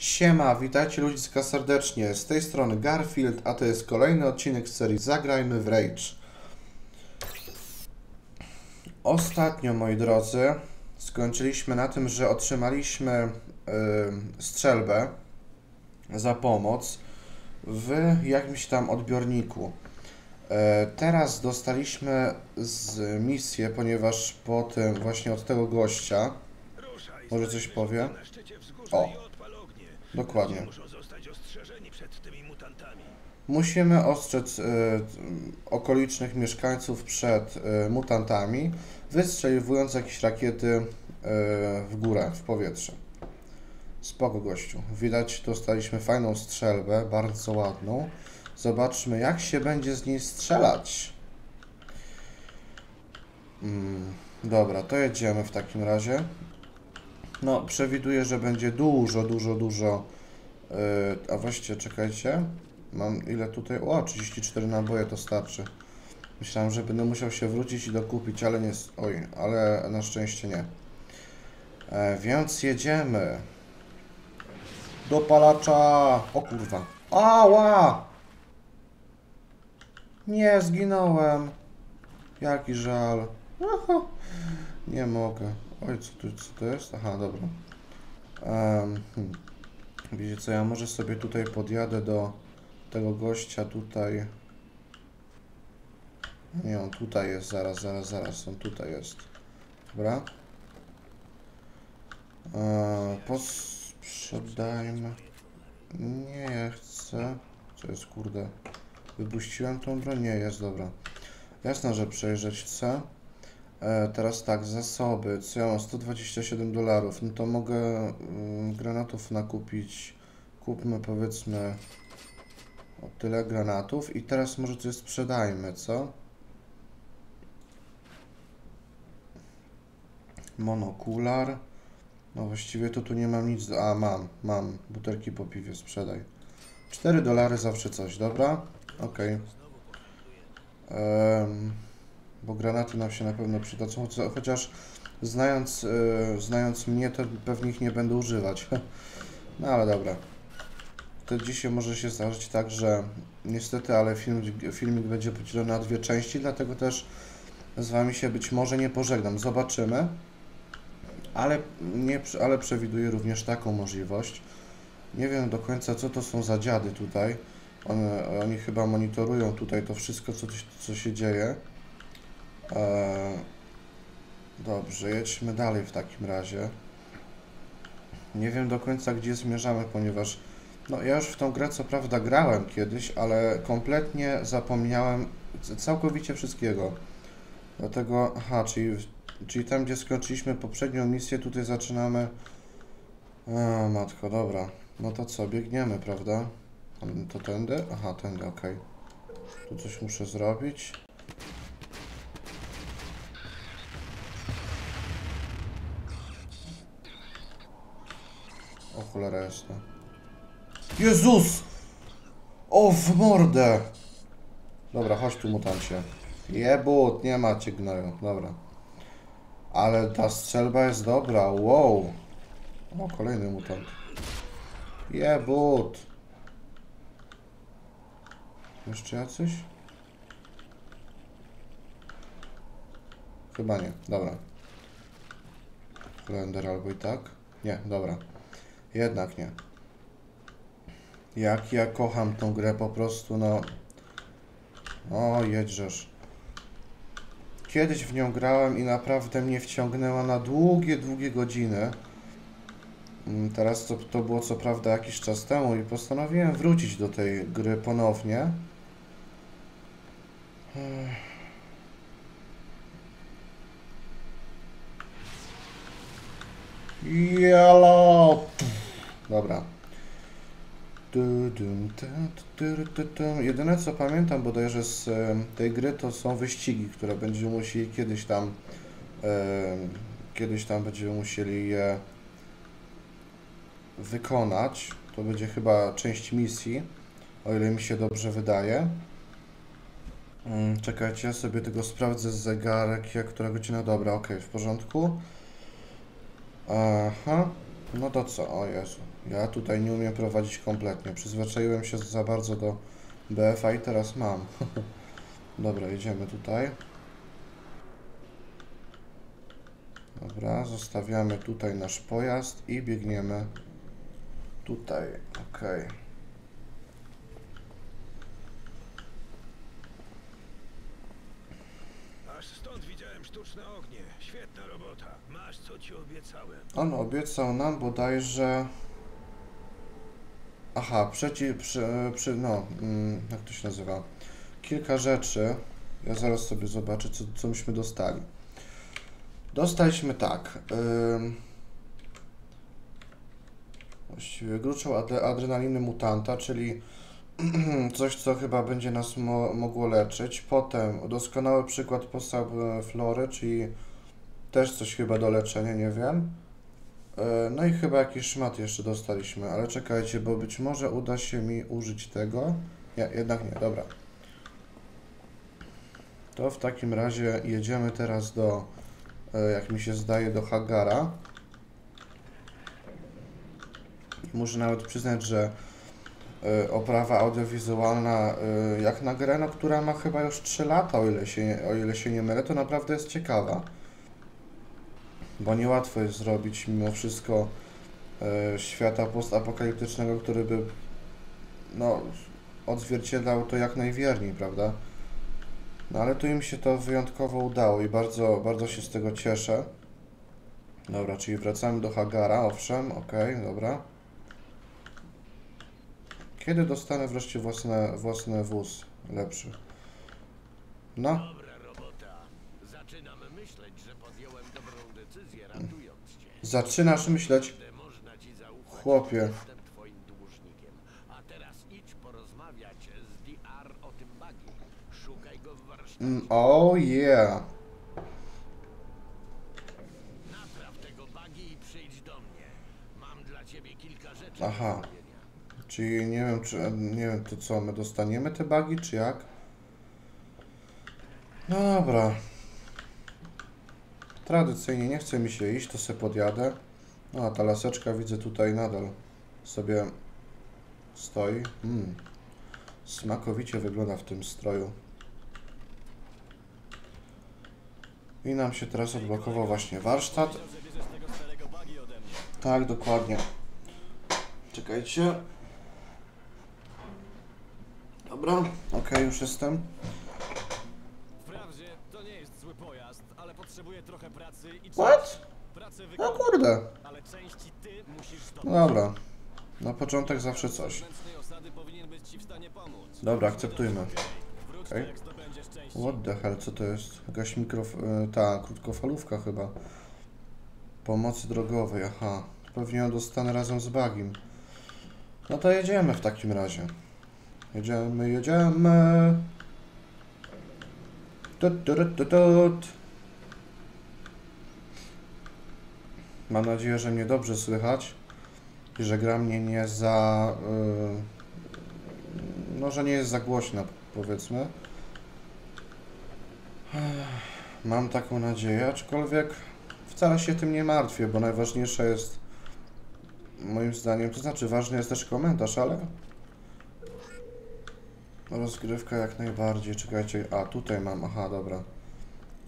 Siema, witajcie ludziska serdecznie. Z tej strony Garfield, a to jest kolejny odcinek z serii Zagrajmy w Rage. Ostatnio, moi drodzy, skończyliśmy na tym, że otrzymaliśmy y, strzelbę za pomoc w jakimś tam odbiorniku. E, Teraz dostaliśmy z misję, ponieważ po tym właśnie od tego gościa, może coś powie? O, dokładnie. Muszą zostać ostrzeżeni przed tymi mutantami. Musimy ostrzec y, okolicznych mieszkańców przed y, mutantami, wystrzeliwując jakieś rakiety y, w górę, w powietrze. Spoko gościu. Widać, dostaliśmy fajną strzelbę, bardzo ładną. Zobaczmy, jak się będzie z niej strzelać. Mm, dobra, to jedziemy w takim razie. No, przewiduję, że będzie dużo, dużo, dużo. Yy, a właściwie, czekajcie. Mam ile tutaj? O, 34 naboje to starczy. Myślałem, że będę musiał się wrócić i dokupić, ale nie. Oj, ale na szczęście nie. E, więc jedziemy. Do palacza. O kurwa. Ała! Nie, zginąłem. Jaki żal. Nie mogę. Oj, co tu, co to jest? Aha, dobra. Um, hmm. Co, ja może sobie tutaj podjadę do tego gościa tutaj. Nie, on tutaj jest, zaraz, zaraz, zaraz, on tutaj jest. Dobra. Eee, posprzedajmy. Nie, chcę. Co jest, kurde? Wypuściłem tą broń? Nie, jest, dobra. Jasne, że przejrzeć chcę. E, teraz tak, zasoby. Co ja mam? 127 dolarów. No to mogę mm, granatów nakupić. Kupmy powiedzmy o tyle granatów i teraz może coś sprzedajmy, co? Monokular. No właściwie to tu nie mam nic. do- A, mam, mam. Butelki po piwie sprzedaj. 4 dolary zawsze coś, dobra? Okej. Em, bo granaty nam się na pewno przydadzą, cho- chociaż znając, e, znając mnie, to pewnie ich nie będę używać. No ale dobra. To dzisiaj może się zdarzyć tak, że niestety, ale film, filmik będzie podzielony na dwie części, dlatego też z Wami się być może nie pożegnam. Zobaczymy. Ale, nie, ale przewiduję również taką możliwość. Nie wiem do końca, co to są za dziady tutaj. One, oni chyba monitorują tutaj to wszystko, co, co się dzieje. Eee, dobrze, jedźmy dalej w takim razie. Nie wiem do końca, gdzie zmierzamy, ponieważ no, ja już w tą grę co prawda grałem kiedyś, ale kompletnie zapomniałem całkowicie wszystkiego. Dlatego, aha, czyli, czyli tam, gdzie skończyliśmy poprzednią misję, tutaj zaczynamy. A, matko, dobra. No to co, biegniemy, prawda? To tędy? Aha, tędy, okej. Tu coś muszę zrobić. O cholera jasna. Jezus! O, w mordę! Dobra, chodź tu, mutancie. Jebut, nie macie gnoju. Dobra. Ale ta strzelba jest dobra, wow. O, kolejny mutant. Jebut. Jeszcze jacyś? Chyba nie, dobra. Blender albo i tak? Nie, dobra. Jednak nie. Jak ja kocham tą grę po prostu, no. O, jedrzesz. Kiedyś w nią grałem i naprawdę mnie wciągnęła na długie, długie godziny. Mm, Teraz to, to było co prawda jakiś czas temu i postanowiłem wrócić do tej gry ponownie. Ech. Dobra. Jedyne co pamiętam bodajże z tej gry to są wyścigi, które będziemy musieli kiedyś tam kiedyś tam będziemy musieli je wykonać. To będzie chyba część misji, o ile mi się dobrze wydaje. Mm, Czekajcie, ja sobie tego sprawdzę z zegarek, jak która godzina. Dobra, ok, w porządku. Aha. No to co? O Jezu. Ja tutaj nie umiem prowadzić kompletnie. Przyzwyczaiłem się za bardzo do BFA i teraz mam. Dobra, jedziemy tutaj. Dobra, zostawiamy tutaj nasz pojazd i biegniemy tutaj. Okej. Aż stąd widziałem sztuczne ognie. Świetna robota. Masz co ci obiecałem. On obiecał nam bodajże. Aha, przeci, przy, przy, no, mm, jak to się nazywa? Kilka rzeczy. Ja zaraz sobie zobaczę, co, co myśmy dostali. Dostaliśmy tak. Ym, właściwie gruczą adre, adrenaliny mutanta, czyli coś, co chyba będzie nas mo, mogło leczyć. Potem doskonały przykład postaw e, flory, czyli też coś chyba do leczenia, nie wiem. E, No i chyba jakiś szmat jeszcze dostaliśmy, ale czekajcie, bo być może uda się mi użyć tego. Nie, jednak nie, dobra. To w takim razie jedziemy teraz do, e, jak mi się zdaje, do Hagara. Muszę nawet przyznać, że e, oprawa audiowizualna, jak na grę, no, która ma chyba już 3 lata, o ile się, o ile się nie mylę, to naprawdę jest ciekawa bo niełatwo jest zrobić mimo wszystko e, świata postapokaliptycznego, który by no, odzwierciedlał to jak najwierniej, prawda? No ale tu im się to wyjątkowo udało i bardzo, bardzo się z tego cieszę. Dobra, czyli wracamy do Hagara, owszem, okej, dobra. Kiedy dostanę wreszcie własne, własny wóz lepszy? No, Dobra mnie. Mam dla ciebie kilka rzeczy Aha. Czyli nie wiem, czy nie wiem, to co, my dostaniemy te bagi, czy jak? No dobra. Tradycyjnie nie chce mi się iść, to se podjadę. No a ta laseczka widzę tutaj nadal sobie stoi. Mm. Smakowicie wygląda w tym stroju. I nam się teraz odblokował właśnie warsztat. Tak, dokładnie. Czekajcie. Dobra, okej, już jestem. What? No kurde. No dobra. Na początek zawsze coś. Dobra, akceptujmy. Części. What the hell, co to jest? Jakaś mikrof... y, ta, krótkofalówka chyba. Pomocy drogowej, aha. Pewnie ją dostanę razem z bagim. No to jedziemy w takim razie. Jedziemy, jedziemy. Tut, tut, tut, tut. Mam nadzieję, że mnie dobrze słychać i że gra mnie nie za... y, no, że nie jest za głośna, powiedzmy. Mam taką nadzieję, aczkolwiek wcale się tym nie martwię, bo najważniejsze jest moim zdaniem, to znaczy ważny jest też komentarz, ale rozgrywka jak najbardziej. Czekajcie, a tutaj mam, aha, dobra.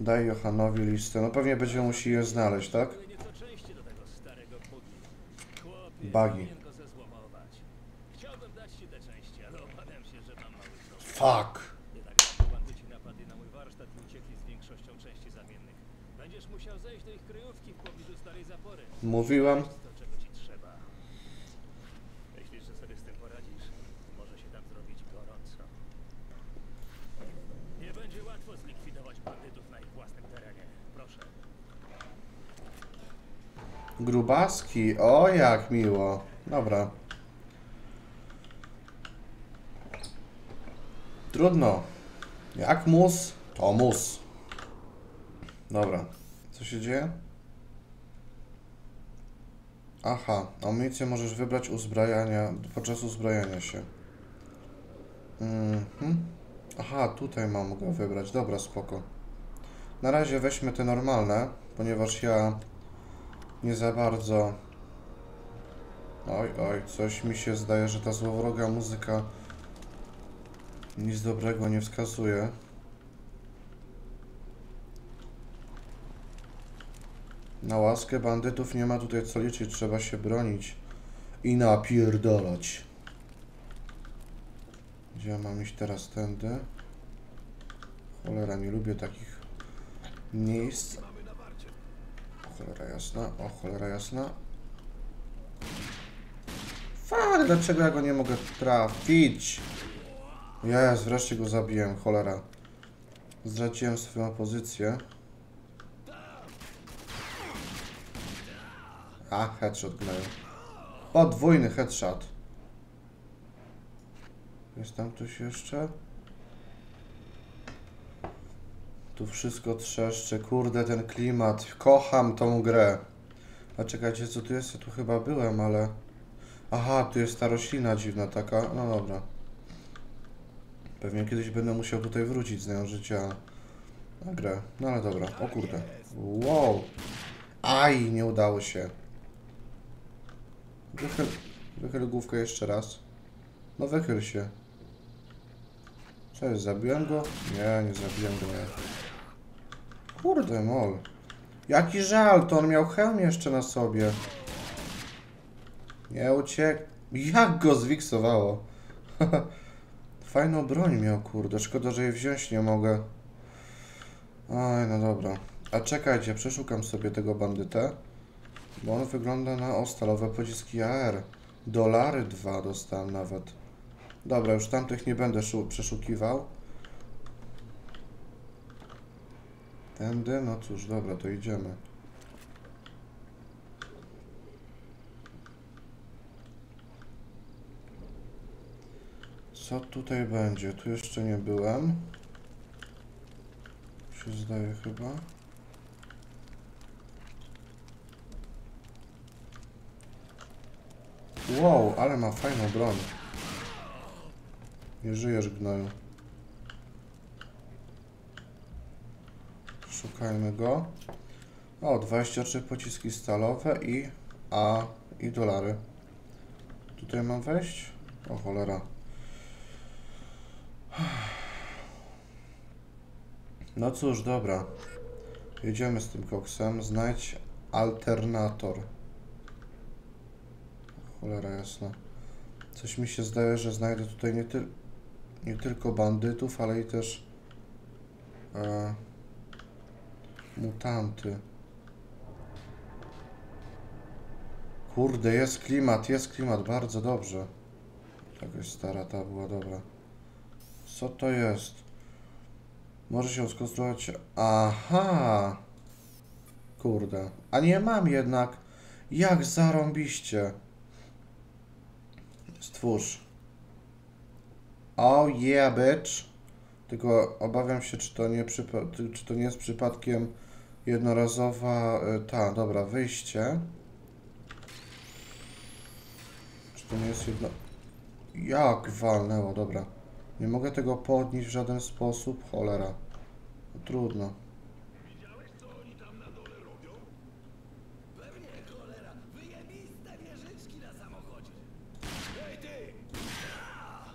Daj Johanowi listę, no pewnie będziemy musieli je znaleźć, tak? Ale nieco części do tego starego bugi. Chłopie, Bagi. powinien go zezłomować. Chciałbym dać ci te części, ale obawiam się, że mam mały problem. Fuck! Trzeba. Myślisz, że sobie z tym poradzisz? Może się tam zrobić gorąco. Nie będzie łatwo zlikwidować bandytów na ich własnym terenie. Proszę. Grubaski, o jak miło. Dobra. Trudno. Jak mus, to mus. Dobra. Co się dzieje? Aha, amunicję możesz wybrać uzbrajania, podczas uzbrajania się. Mhm. Aha, tutaj mam go wybrać. Dobra, spoko. Na razie weźmy te normalne, ponieważ ja nie za bardzo Oj, oj, coś mi się zdaje, że ta złowroga muzyka nic dobrego nie wskazuje. Na łaskę bandytów nie ma tutaj co liczyć, trzeba się bronić i napierdalać. Gdzie ja mam iść teraz tędy? Cholera, nie lubię takich miejsc. Cholera jasna, o cholera jasna. Fuck, dlaczego ja go nie mogę trafić? Jest, wreszcie go zabiłem, cholera. Zdradziłem swoją pozycję. A, headshot gnoju. Podwójny headshot. Jest tam ktoś jeszcze? Tu wszystko trzeszczy. Kurde, ten klimat. Kocham tą grę. A czekajcie, co tu jest? Ja tu chyba byłem, ale... Aha, tu jest ta roślina dziwna taka. No dobra. Pewnie kiedyś będę musiał tutaj wrócić, znając życia na grę. No ale dobra. O kurde. Wow. Aj, nie udało się. Wychyl, wychyl główkę jeszcze raz. No wychyl się. Co jest, zabiłem go? Nie, nie zabiłem go, nie. Kurde, mol. Jaki żal, to on miał hełm jeszcze na sobie. Nie uciekł. Jak go zwiksowało. Fajną broń miał, kurde. Szkoda, że jej wziąć nie mogę. Oj, no dobra. A czekajcie, przeszukam sobie tego bandytę. Bo on wygląda na o stalowe pociski AR. Dolary dwa dostałem nawet. Dobra, już tamtych nie będę szu- przeszukiwał. Tędy? No cóż, dobra, to idziemy. Co tutaj będzie? Tu jeszcze nie byłem. Się zdaje chyba. Wow, ale ma fajną broń. Nie żyjesz, gnoju. Szukajmy go. O, 23 pociski stalowe i... A, i dolary. Tutaj mam wejść? O cholera. No cóż, dobra. Jedziemy z tym koksem. Znajdź alternator. Cholera jasna. Coś mi się zdaje, że znajdę tutaj nie, tyl nie tylko bandytów, ale i też e, mutanty. Kurde, jest klimat, jest klimat, bardzo dobrze. Jakaś stara ta była dobra. Co to jest? Może się skonstruować. Aha! Kurde. A nie mam jednak. Jak zarąbiście. Stwórz. Oh yeah, bitch. Tylko obawiam się, czy to nie, czy to nie jest przypadkiem jednorazowa. y, Ta, dobra, wyjście. Czy to nie jest jedno. Jak walnęło, dobra. Nie mogę tego podnieść w żaden sposób. Cholera. No, trudno.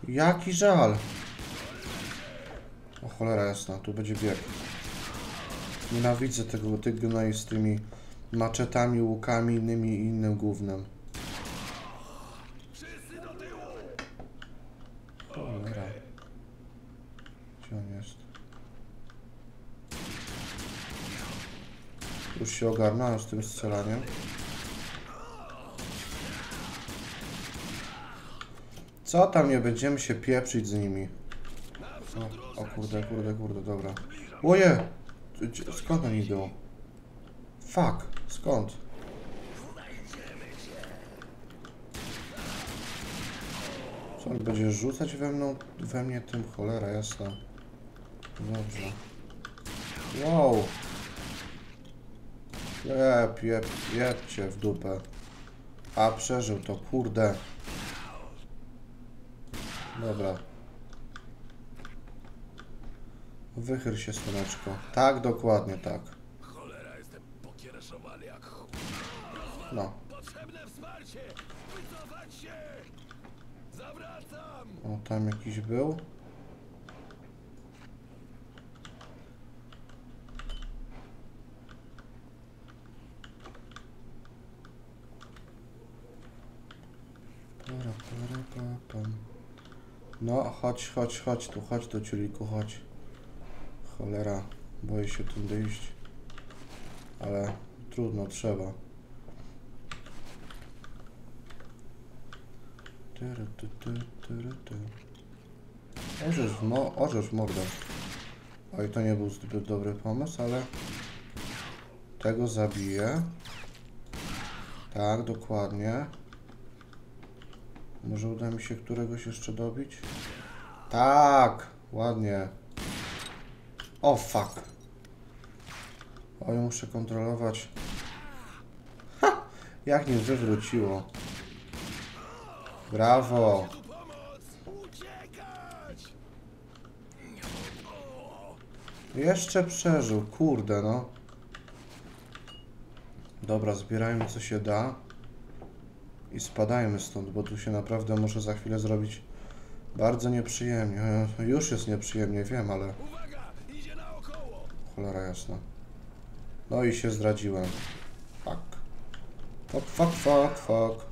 Jaki żal. O cholera jasna, tu będzie bieg. Nienawidzę tego, tych gnoi z tymi maczetami, łukami, innymi i innym gównem. Cholera. Gdzie on jest? Już się ogarnąłem z tym strzelaniem. Co tam, nie będziemy się pieprzyć z nimi. O, o kurde, kurde, kurde, dobra. Oje! Skąd oni idą? Fuck, skąd? Co on będzie rzucać we mną, we mnie tym cholera jasna. Dobrze. Wow. Jep, jep, jebcie w dupę. A, przeżył to, kurde. Dobra. Wychyl się, słoneczko. Tak, dokładnie tak. Cholera, jestem pokiereszowany jak. No. Potrzebne wsparcie! Wycofać się! Zawracam! O, tam jakiś był. No, chodź, chodź, chodź tu, chodź do ciuliku, chodź. Cholera, boję się tu iść. Ale trudno, trzeba. Orzesz w, mo orzesz w mordę. Oj, to nie był zbyt dobry pomysł, ale tego zabiję. Tak, dokładnie. Może uda mi się któregoś jeszcze dobić? Tak, ładnie. O fuck. Oj, muszę kontrolować. Ha! Jak mnie wywróciło. Brawo. Jeszcze przeżył, kurde no. Dobra, zbierajmy co się da. I spadajmy stąd, bo tu się naprawdę może za chwilę zrobić bardzo nieprzyjemnie. Już jest nieprzyjemnie, wiem, ale... Cholera jasna. No i się zdradziłem. Fuck. Fuck, fuck, fuck, fuck.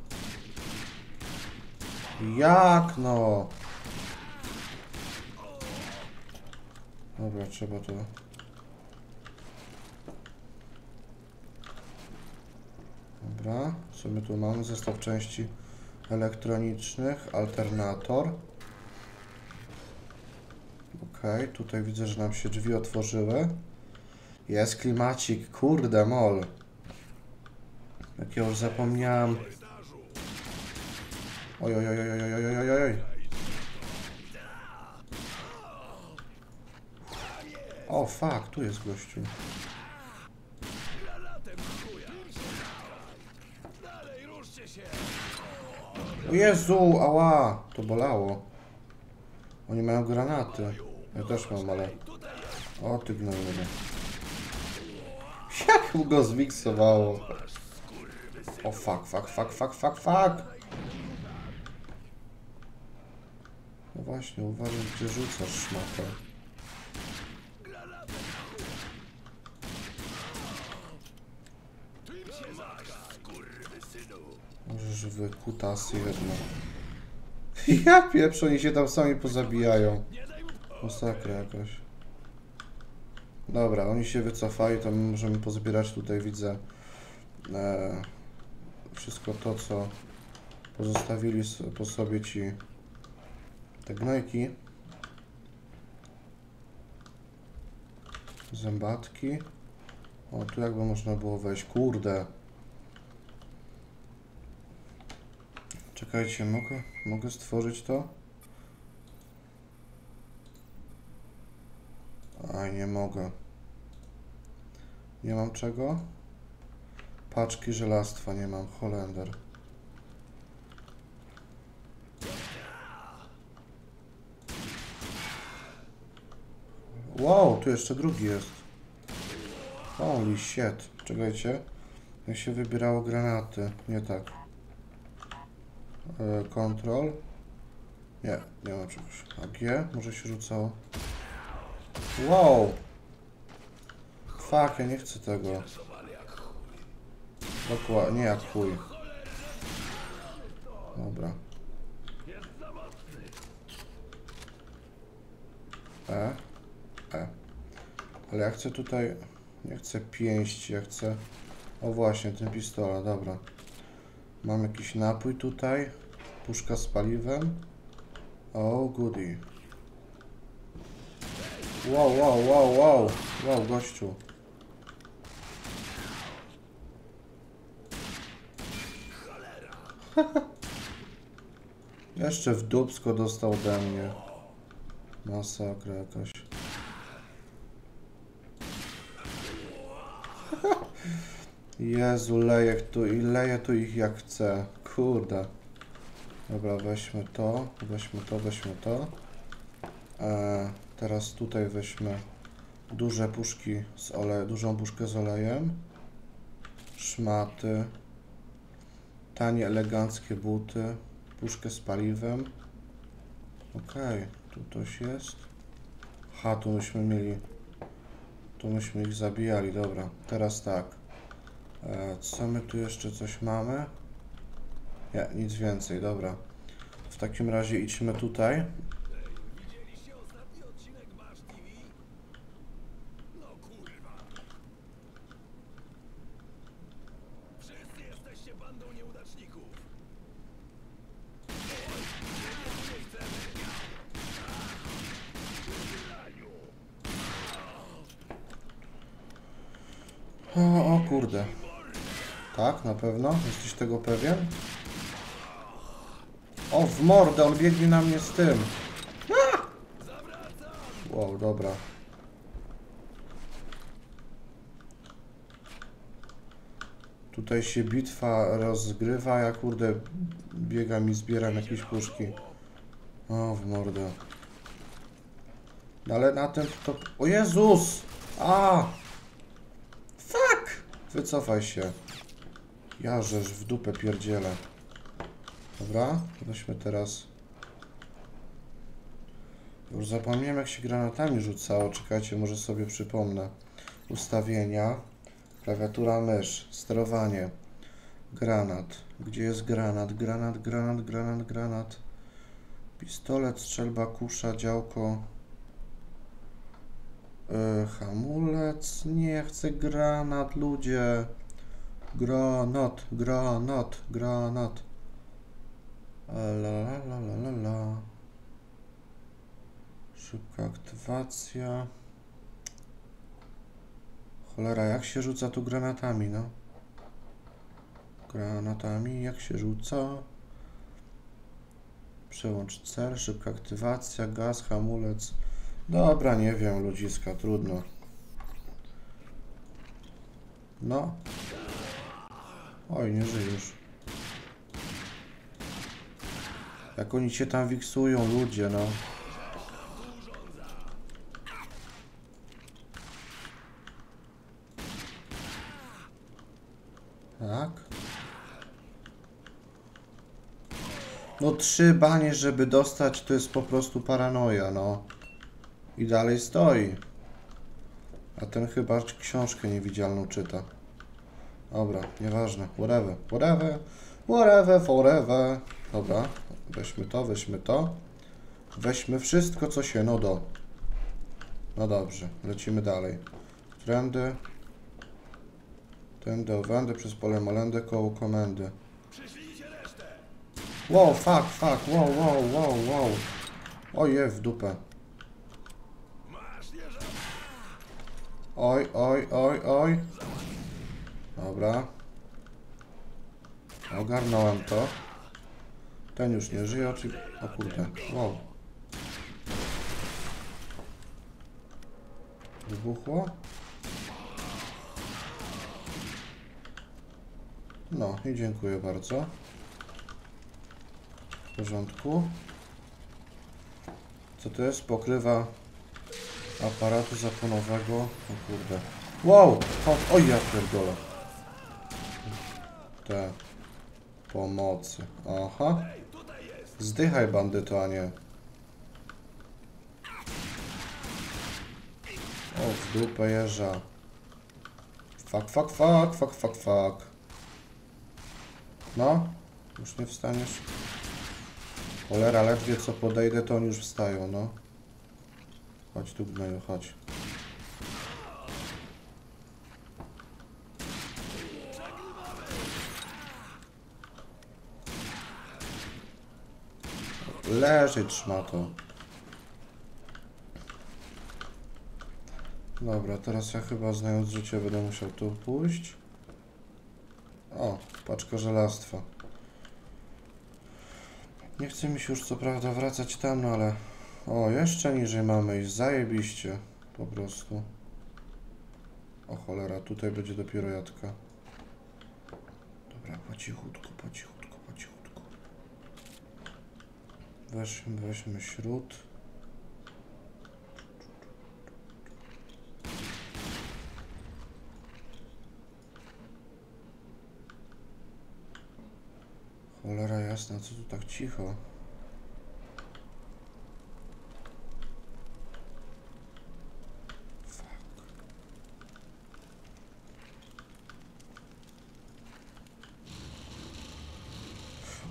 Jak no? Dobra, trzeba to... Dobra, co my tu mamy? Zestaw części elektronicznych, alternator. Okej, tutaj widzę, że nam się drzwi otworzyły. Jest klimacik, kurde mol. Jak ja już zapomniałem. Oj, oj, oj, oj, oj, oj, oj, oj, oj. O, fuck, tu jest gościu. Jezu, ała, to bolało. Oni mają granaty. Ja też mam, ale... O, ty gnoju. Jak go zmiksowało. O, fuck, fuck, fuck, fuck, fuck, fuck. No właśnie, uważaj, gdzie rzucasz szmatę. Możesz wy kutasy jedno. Ja pieprzę, oni się tam sami pozabijają. Masakra jakaś. Dobra, oni się wycofali, to my możemy pozbierać tutaj, widzę e, wszystko to, co pozostawili po sobie ci te gnojki. Zębatki. O, tu jakby można było wejść. Kurde. Czekajcie, mogę, mogę stworzyć to? Aj, nie mogę. Nie mam czego? Paczki żelastwa nie mam. Holender. Wow, tu jeszcze drugi jest. Holy shit. Czekajcie. Jak się wybierało granaty. Nie tak. E, Control. Nie, nie ma czegoś. A G może się rzucało. Wow! Fuck, ja nie chcę tego. Dokładnie, nie jak chuj. Dobra. E. E. Ale ja chcę tutaj... Nie chcę pięści, ja chcę... O właśnie, ten pistolet, dobra. Mam jakiś napój tutaj. Puszka z paliwem. O, goody. Wow, wow, wow, wow. Wow, gościu. Jeszcze w dubsko dostał ode mnie. Masakra jakaś. Jezu, leje tu i leje tu ich jak chce. Kurde. Dobra, weźmy to, weźmy to, weźmy to. E, teraz tutaj weźmy duże puszki z olejem, dużą puszkę z olejem. Szmaty. Tanie, eleganckie buty. Puszkę z paliwem. Okej, tu coś jest. Ha, tu myśmy mieli... Tu myśmy ich zabijali, dobra. Teraz tak. E, co my tu jeszcze coś mamy? Nie, nic więcej, dobra. W takim razie idźmy tutaj. Widzieliście ostatni odcinek Masz TV? No kurwa. Wszyscy jesteście bandą nieudaczników. O, o kurde. Tak, na pewno? Jesteś tego pewien? O, w mordę, on biegnie na mnie z tym. Wow, dobra. Tutaj się bitwa rozgrywa, ja kurde biegam i zbieram jakieś puszki. O, w mordę. No Ale na tym to... O Jezus! A! Fuck! Wycofaj się. Ja żeż w dupę pierdzielę. Dobra, weźmy teraz. Już zapomniałem jak się granatami rzucało. Czekajcie, może sobie przypomnę. Ustawienia. Klawiatura mysz. Sterowanie. Granat. Gdzie jest granat? Granat, granat, granat, granat. Pistolet, strzelba, kusza, działko. Yy, hamulec. Nie chcę granat, ludzie. Granat, granat, granat. La la la la la la. Szybka aktywacja. Cholera, jak się rzuca tu granatami, no? Granatami, jak się rzuca? Przełącz cel, szybka aktywacja, gaz, hamulec. Dobra, nie wiem, ludziska, trudno. No. Oj, nie żyjesz. Jak oni się tam wiksują, ludzie, no. Tak. No trzy banie, żeby dostać, to jest po prostu paranoja, no. I dalej stoi. A ten chyba książkę niewidzialną czyta. Dobra, nieważne. Whatever, whatever, whatever, forever. Dobra, weźmy to, weźmy to. Weźmy wszystko, co się no do. No dobrze, lecimy dalej. Trendy. Tędy, owędy, przez pole malendę, koło komendy. Wow, fuck, fuck, wow, wow, wow, wow. Oje, w dupę. Oj, oj, oj, oj. Dobra. Ogarnąłem to. Ten już nie żyje, oczywiście. O kurde, wow. Wybuchło? No i dziękuję bardzo. W porządku. Co to jest? Pokrywa aparatu zaponowego. O kurde. Wow! O, oj, ja pierdolę. Te pomocy. Aha. Zdychaj bandyto, a nie. O, w dupę jeża. Fuck, fuck, fuck, fuck, fuck, fuck. No, już nie wstaniesz. Cholera, ledwie co podejdę, to oni już wstają, no. Chodź tu, gnoju, chodź. Leżeć szmato. Dobra, teraz ja chyba znając życie będę musiał tu pójść. O, paczka żelastwa. Nie chce mi się już co prawda wracać tam, no ale... O, jeszcze niżej mamy iść, zajebiście. Po prostu. O cholera, tutaj będzie dopiero jadka. Dobra, po cichutku, po cichutku. weźmy, weźmy śród. Cholera jasna, co tu tak cicho?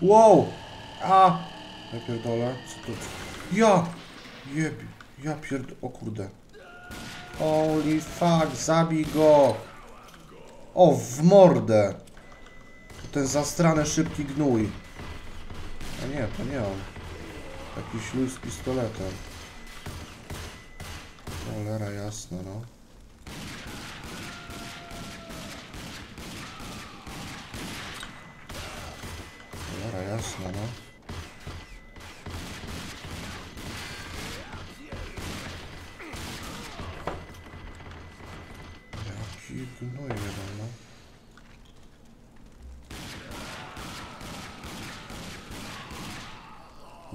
Wow! A! Ja pierdolę, co to? Ja! Jeb... Ja pierd... O kurde. Holy fuck, zabij go! O, w mordę! Ten zastrany szybki gnój. A nie, to nie on. Jakiś luj z pistoletem. Cholera jasna, no. Cholera jasna, no. Jeden, no.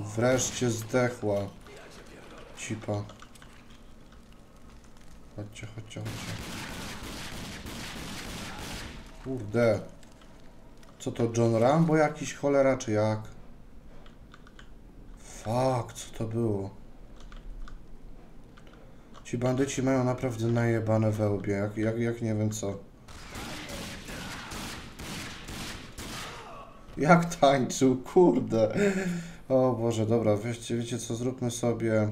Wreszcie zdechła. Cipa. Chodźcie, chodźcie, chodźcie. Kurde. Co to, John Rambo jakiś cholera, czy jak? Fuck, co to było? Ci bandyci mają naprawdę najebane we łbie, jak, jak, jak nie wiem co. Jak tańczył, kurde. O Boże, dobra, wiecie, wiecie co, zróbmy sobie...